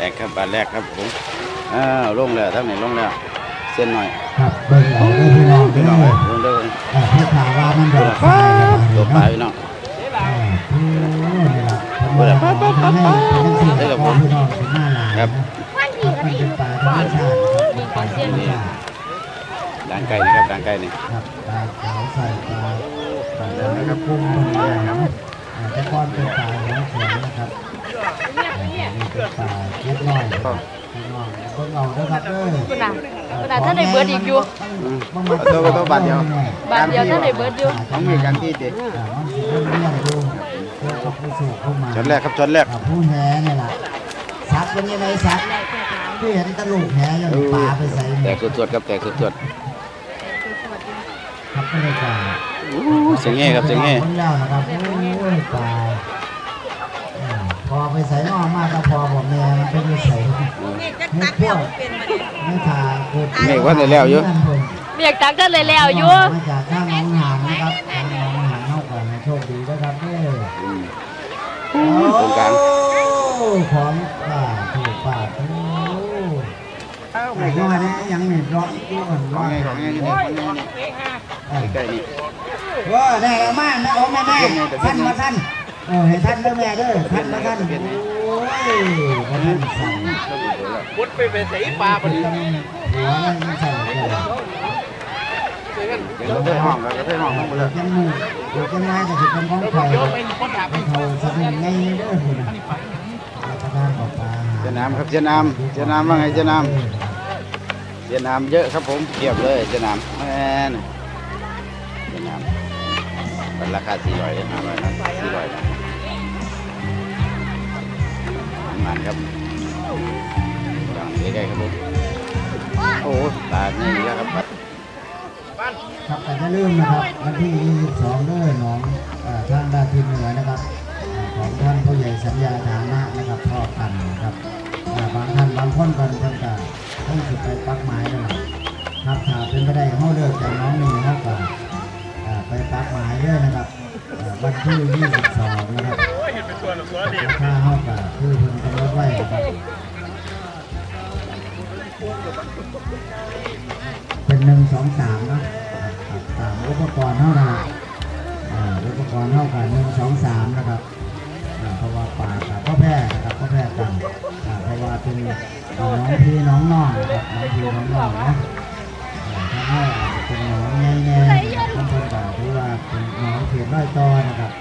แรกครับบาทแรกครับผมอ้าวลงแล้วทั้งนี้ลงแล้วเส้นหน่อยครับเบิ่งเอาเด้อพี่น้องพี่เด้น้อองเอเอ้ยลงเด้ออให้ข่าวว่ามันดอกไม้แล้วตัวปลาเนาะพี่น้องเออโอ้นี่ล่ะผมว่าทำให้เป็นจังซี่ได้ครับผมพี่น้องเป็นหน้าหลายครับนะครับมันเป็นปลาธรรมชาติครับเป็นปลาธรรมชาติด่างไก่นี่ครับด่างไก่นี่ครับปลาขาวใส่ปลาปลาแล้วก็กุ้งมันแดงอ่าแต่ก่อนเป็นปลา อ่านี่เป็นปลาเล็กน้อยครับพี่น้องเงาเด้อครับเด้อคุณน่ะคุณน่ะท่านได้เบิดอีกอยู่ต้องมาตัวตัวบาทเดียวบาทเดียวท่านได้เบิดอยู่ต้องมีกันที่ติอ่ามันสิเรื่องเรื่องดูเพื่อกับผู้สูงเข้ามาช็อตแรกครับช็อดแรกผู้แหนี่แหละซักเป็นยังไงซักที่เห็นตลูกแห่ยังปลาไปใส่แตกสดๆครับแตกสดครับก็เลยปลาๆอู้เสียงแง่ครับเสียงแง่คนแล้วนะครับโอ้ยปลาอ่าพอไปใส่นอกมากก็พอบอกแม่มันเป็นใส่ ให้วกไม่ทาโคตรเมฆว่าได้แล้วอยู่เมียกตักท่านเลยแล้วอยู่มาจากข้างหน้องหานนะครับข้างหน้องหานเข้าก่อนโชคดีนะครับเด้อตรงกลางโอ้ของป่าถูกป่าโอ้ไอ้น้อยนี่ยยังไม่ร้อนอยู่ก่อนร้องนไงของไงนี่นี่ของไงนี่ใกล้ๆนี่ว่าได้เอามานะเอาแม่แม่ท่านมาท่าน เออให้ท่านเด้อแม่เด้อท่านมาท่านโอ้ยมาท่านสั่งพุดไปเป็นสีปลาพอดีต้องหัวมันสั่งเลยเดี๋ยวเราไปห้องเราไปห้องห้องไปเดี๋เลยยวจังมือเดี๋ยวจังไรก็จะเป็นของใครเดี๋ยวเป็นคนถามให้เขาสะดุ้งไงเด้อคุณรับประทานกับปลาเจ้าน้ำครับเจ้าน้ำเจ้าน้ำว่าไงเจ้าน้ำเจ้าน้ำเยอะครับผมเทียบเลยเจ้าน้ำแม่นเจ้าน้ำ เป็นราคา400เลยห้าร้อยนะ400นะมันครับองใกล้ๆครับผมโอ้ตานี่แล้วครับครับแต่อย่าลืมนะครับวันที่22เด้อหนองเอ่างด้าทิศเหนือนะครับอของท่านผู้ใหญ่สัญญาฐานะนะครับพ่อกันนะครับาบางท่านบางคนกันเพิ่นก็เพิ่งสิไปปักไม้นั่นแหละครับถ้าเป็นไปได้เฮาเลิกจากน้องหนี่เฮาก็อ่า ไปปักไม้เด้นะครับวันที่ 22 นะครับเห็นเป็นตัวหรือตัวดีค่าเฮาก็คือเพิ่นกำหนดไว้นะครับเป็นหนึ่งสองสามนะครับตามอุปกรณ์เท่านั้นอ่าอุปกรณ์เท่ากันหนึ่งสองสามนะครับอ่าเพราะว่าป่ากับพ่อแพร่นะครับพ่อแพร่กันอ่าเพราะว่าเป็นน้องพี่น้องน้องนะครับน้องพี่น้องน้องนะ ได้ตอนนะครับ